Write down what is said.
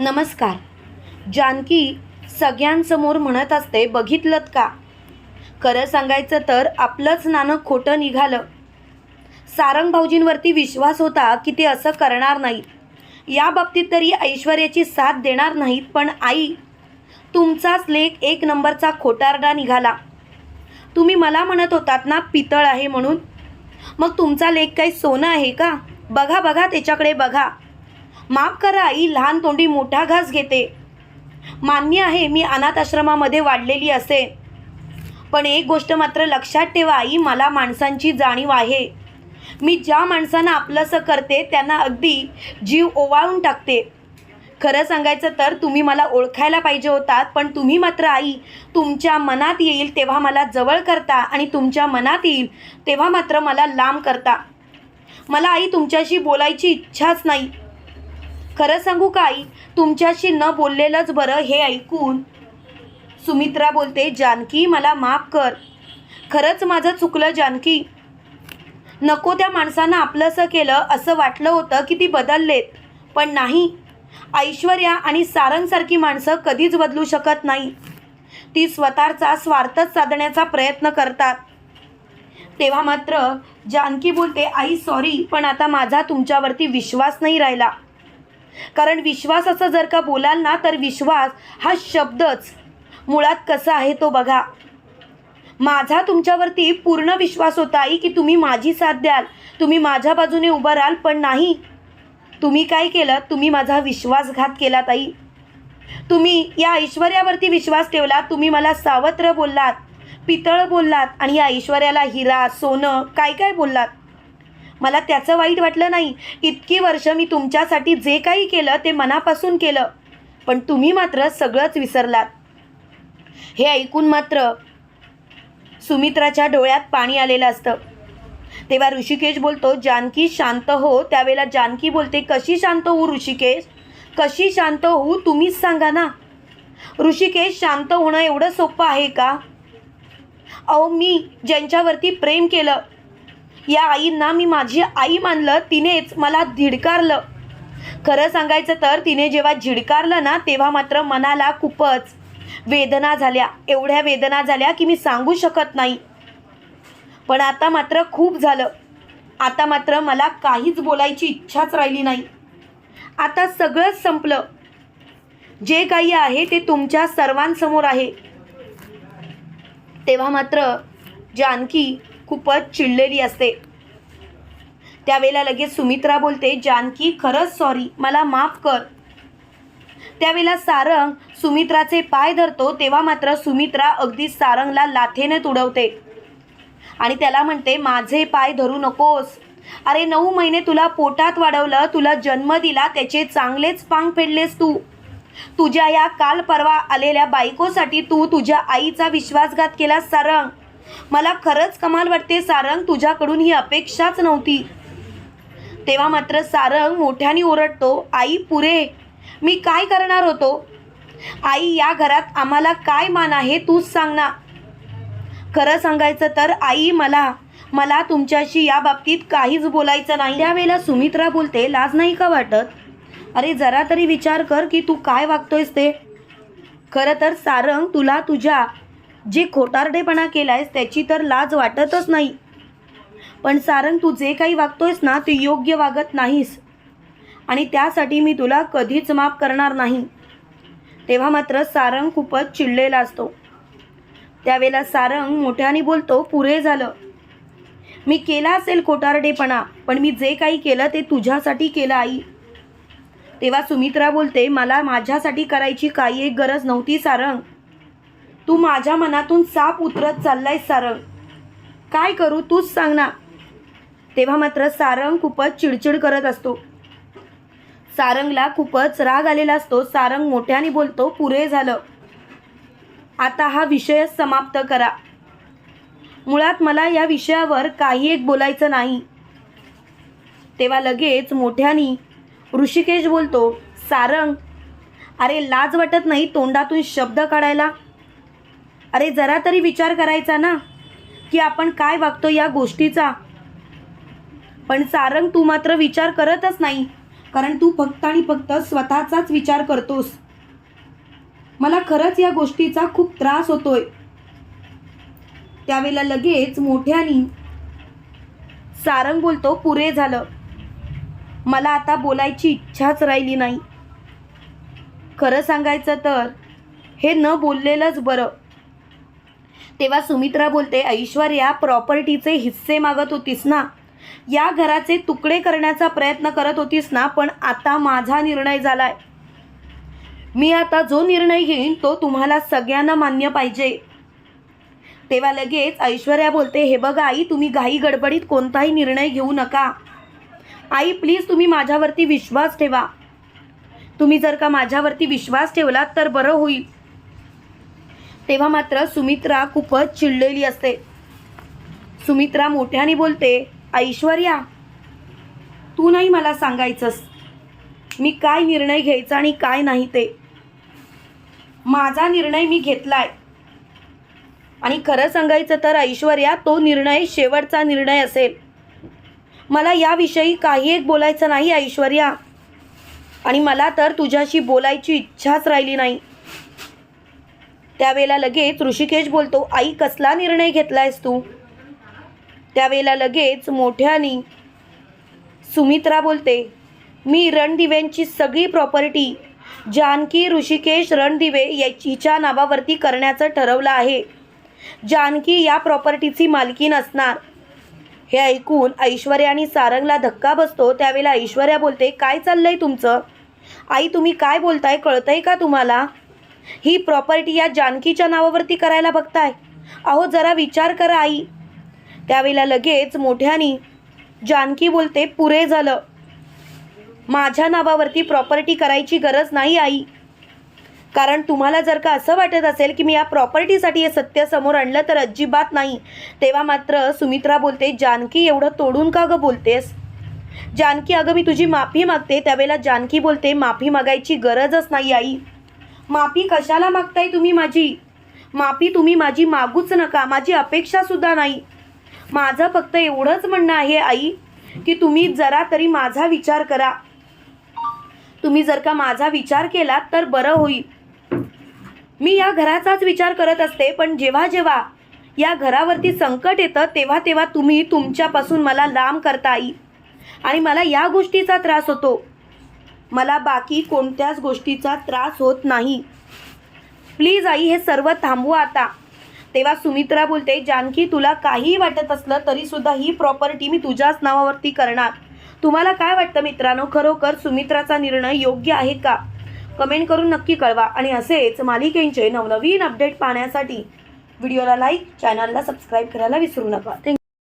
नमस्कार. जानकी सगळ्यांसमोर म्हणत असते बघितलं का? खरं सांगायचं तर आपलंच नाणं खोटं निघालं. सारंग भाऊजींवरती विश्वास होता की ते असं करणार नाहीत या बाबतीत तरी ऐश्वर्याची साथ देणार नाहीत पण आई तुमचाच लेख एक नंबरचा खोटारडा निघाला. तुम्ही मला म्हणत होतात ना पितळ आहे म्हणून. मग तुमचा लेख काही सोनं आहे का? बघा बघा त्याच्याकडे बघा. माफ करा आई लहान तोंडी मोठा घास घेते. मान्य आहे मी अनाथ आश्रमामध्ये वाढलेली असे. पण एक गोष्ट मात्र लक्षात ठेवा आई मला माणसांची जाणीव आहे. मी ज्या माणसांना आपलंसं करते त्यांना अगदी जीव ओवाळून टाकते. खरं सांगायचं तर तुम्ही मला ओळखायला पाहिजे होतात पण तुम्ही मात्र आई तुमच्या मनात येईल तेव्हा मला जवळ करता आणि तुमच्या मनात येईल तेव्हा मात्र मला लांब करता. मला आई तुमच्याशी बोलायची इच्छाच नाही. खरं सांगू का आई? तुमच्याशी न बोललेलंच बरं हे ऐकून. सुमित्रा बोलते जानकी मला माफ कर. खरंच माझं चुकलं जानकी. नको त्या माणसानं आपलंसं केलं असं वाटलं होतं की ती बदललेत. पण नाही. ऐश्वर्या आणि सारंगसारखी माणसं कधीच बदलू शकत नाही. ती स्वतःचा स्वार्थच साधण्याचा प्रयत्न करतात. तेव्हा मात्र जानकी बोलते आई सॉरी पण आता माझा तुमच्यावरती विश्वास नाही राहिला. कारण विश्वासाचं जर का बोलाल ना तर विश्वास हा शब्दच मुळात कसा आहे तो बघा. माझा तुमच्यावरती पूर्ण विश्वास होता आई की तुम्ही माझी साथ द्याल. तुम्ही माझ्या बाजूने उभं राहाल पण नाही. तुम्ही काय केलं? तुम्ही माझा विश्वासघात केला ताई तुम्ही या ऐश्वर्यावरती विश्वास ठेवला तुम्ही मला सावत्र बोललात पितळ बोललात आणि या ऐश्वर्याला हिरा सोनं काय काय बोललात? मला त्याचं वाईट वाटलं नाही. इतकी वर्ष मी तुमच्यासाठी जे काही केलं ते मनापासून केलं. पण तुम्ही मात्र सगळंच विसरलात. हे ऐकून मात्र सुमित्राच्या डोळ्यात पाणी आलेलं असतं. तेव्हा ऋषिकेश बोलतो जानकी शांत हो. त्यावेळेला जानकी बोलते कशी शांत होऊ ऋषिकेश? कशी शांत होऊ तुम्हीच सांगा ना. ऋषिकेश शांत होणं एवढं सोपं आहे का? अहो मी ज्यांच्यावरती प्रेम केलं या आईंना मी माझी आई मानलं तिनेच मला धिडकारलं. खरं सांगायचं तर तिने जेव्हा झिडकारलं ना तेव्हा मात्र मनाला खूपच वेदना झाल्या. एवढ्या वेदना झाल्या की मी सांगू शकत नाही. पण आता मात्र खूप झालं. आता मात्र मला काहीच बोलायची इच्छाच राहिली नाही. आता सगळंच संपलं. जे काही आहे ते तुमच्या सर्वांसमोर आहे. तेव्हा मात्र जानकी खूपच चिडलेली असते. त्यावेळेला लगेच सुमित्रा बोलते जानकी खरंच सॉरी मला माफ कर. त्यावेळेला सारंग सुमित्राचे पाय धरतो तेव्हा मात्र सुमित्रा अगदी सारंगला लाथेने तुडवते. आणि त्याला म्हणते माझे पाय धरू नकोस. अरे नऊ महिने तुला पोटात वाढवलं तुला जन्म दिला त्याचे चांगलेच पांग फेडलेस तू. तुझ्या या काल परवा आलेल्या बायकोसाठी तू तुझ्या आईचा विश्वासघात केला सारंग. मला खरंच कमाल वाटते सारंग. तुझ्याकडून ही अपेक्षाच नव्हती. तेव्हा मात्र सारंग मोठ्याने ओरडतो आई पुरे. मी काय करणार होतो? आई या घरात आम्हाला काय मान आहे तूच सांग ना. खरं सांगायचं तर आई मला. मला तुमच्याशी या बाबतीत काहीच बोलायचं नाही. त्यावेळेला सुमित्रा बोलते लाज नाही का वाटत? अरे जरा तरी विचार कर की तू काय वागतोयस ते. खरं तर सारंग तुला तुझ्या जे खोटारडेपणा केलायस त्याची तर लाज वाटतच नाही. पण सारंग तू जे काही वागतोयस ना ते योग्य वागत नाहीस. आणि त्यासाठी मी तुला कधीच माफ करणार नाही. तेव्हा मात्र सारंग खूपच चिडलेला असतो. त्यावेळेला सारंग मोठ्याने बोलतो पुरे झालं. मी केला असेल खोटारडेपणा पण मी जे काही केलं ते तुझ्यासाठी केलं आई. तेव्हा सुमित्रा बोलते मला माझ्यासाठी करायची काही एक गरज नव्हती सारंग. तू माझ्या मनातून साप उतरत चाललाय सारंग. काय करू तूच सांग ना. तेव्हा मात्र सारंग खूपच चिडचिड करत असतो. सारंगला खूपच राग आलेला असतो. सारंग मोठ्याने बोलतो पुरे झालं. आता हा विषयच समाप्त करा. मुळात मला या विषयावर काही एक बोलायचं नाही. तेव्हा लगेच मोठ्यानी ऋषिकेश बोलतो सारंग अरे लाज वाटत नाही तोंडातून शब्द काढायला? अरे जरा तरी विचार करायचा ना की आपण काय वागतो या गोष्टीचा. पण सारंग तू मात्र विचार करतच नाही कारण तू फक्त आणि फक्त स्वतःचाच विचार करतोस. मला खरंच या गोष्टीचा खूप त्रास होतोय. त्यावेळेला लगेच मोठ्यानी सारंग बोलतो पुरे झालं. मला आता बोलायची इच्छाच राहिली नाही. खरं सांगायचं तर हे न बोललेलंच बरं. तेव्हा सुमित्रा बोलते ऐश्वर्या प्रॉपर्टीचे हिस्से मागत होतीस ना? या घराचे तुकडे करण्याचा प्रयत्न करत होतीस ना पण आता माझा निर्णय झालाय. मी आता जो निर्णय घेईन तो तुम्हाला सगळ्यांना मान्य पाहिजे. तेव्हा लगेच ऐश्वर्या बोलते हे बघा आई तुम्ही घाई गडबडीत कोणताही निर्णय घेऊ नका. आई प्लीज तुम्ही माझ्यावरती विश्वास ठेवा. तुम्ही जर का माझ्यावरती विश्वास ठेवलात तर बरं होईल. तेव्हा मात्र सुमित्रा खूपच चिडलेली असते. सुमित्रा मोठ्याने बोलते ऐश्वर्या तू नाही मला सांगायचंस. मी काय निर्णय घ्यायचा आणि काय नाही ते. माझा निर्णय मी घेतलाय. आणि खरं सांगायचं तर ऐश्वर्या तो निर्णय शेवटचा निर्णय असेल. मला याविषयी काही एक बोलायचं नाही ऐश्वर्या. आणि मला तर तुझ्याशी बोलायची इच्छाच राहिली नाही. त्यावेळेला लगेच ऋषिकेश बोलतो आई कसला निर्णय घेतलायस तू? त्यावेळेला लगेच मोठ्यानी सुमित्रा बोलते मी रणदिव्यांची सगळी प्रॉपर्टी जानकी ऋषिकेश रणदिवे हिच्या नावावरती करण्याचं ठरवलं आहे. जानकी या प्रॉपर्टीची मालकीन असणार. हे ऐकून ऐश्वर्या आणि सारंगला धक्का बसतो. त्यावेळेला ऐश्वर्या बोलते काय चाललंय तुमचं? आई तुम्ही काय बोलताय? कळतंय का तुम्हाला? ही प्रॉपर्टी या जानकीच्या नावावरती करायला बघताय. अहो जरा विचार करा आई. त्यावेळेला लगेच मोठ्यानी जानकी बोलते पुरे झालं. माझ्या नावावरती प्रॉपर्टी करायची गरज नाही आई. कारण तुम्हाला जर का असं वाटत असेल की मी या प्रॉपर्टीसाठी हे सत्य समोर आणलं तर अजिबात नाही. तेव्हा मात्र सुमित्रा बोलते जानकी एवढं तोडून का गं बोलतेस? जानकी अगं मी तुझी माफी मागते. त्यावेळेला जानकी बोलते माफी मागायची गरजच नाही आई. माफी कशाला मागताय तुम्ही माझी? माफी तुम्ही माझी मागूच नका माझी अपेक्षासुद्धा नाही. माझं फक्त एवढंच म्हणणं आहे आई की तुम्ही जरा तरी माझा विचार करा. तुम्ही जर का माझा विचार केला तर बरं होईल. मी या घराचाच विचार करत असते पण जेव्हा जेव्हा या घरावरती संकट येतं तेव्हा तेव्हा तुम्ही तुमच्यापासून मला लांब करता आई. आणि मला या गोष्टीचा त्रास होतो. मला बाकी कोणत्याच गोष्टीचा त्रास होत नाही. प्लीज आई हे सर्व थांबवा आता. तेव्हा सुमित्रा बोलते जानकी तुला काहीही वाटत असलं तरीसुद्धा ही प्रॉपर्टी मी तुझ्याच नावावरती करणार. तुम्हाला काय वाटतं मित्रांनो? खरोखर सुमित्राचा निर्णय योग्य आहे का? कमेंट करून नक्की कळवा. आणि असेच मालिकेंचे नवनवीन अपडेट पाहण्यासाठी व्हिडिओला लाईक चॅनलला सबस्क्राईब करायला विसरू नका. थँक्यू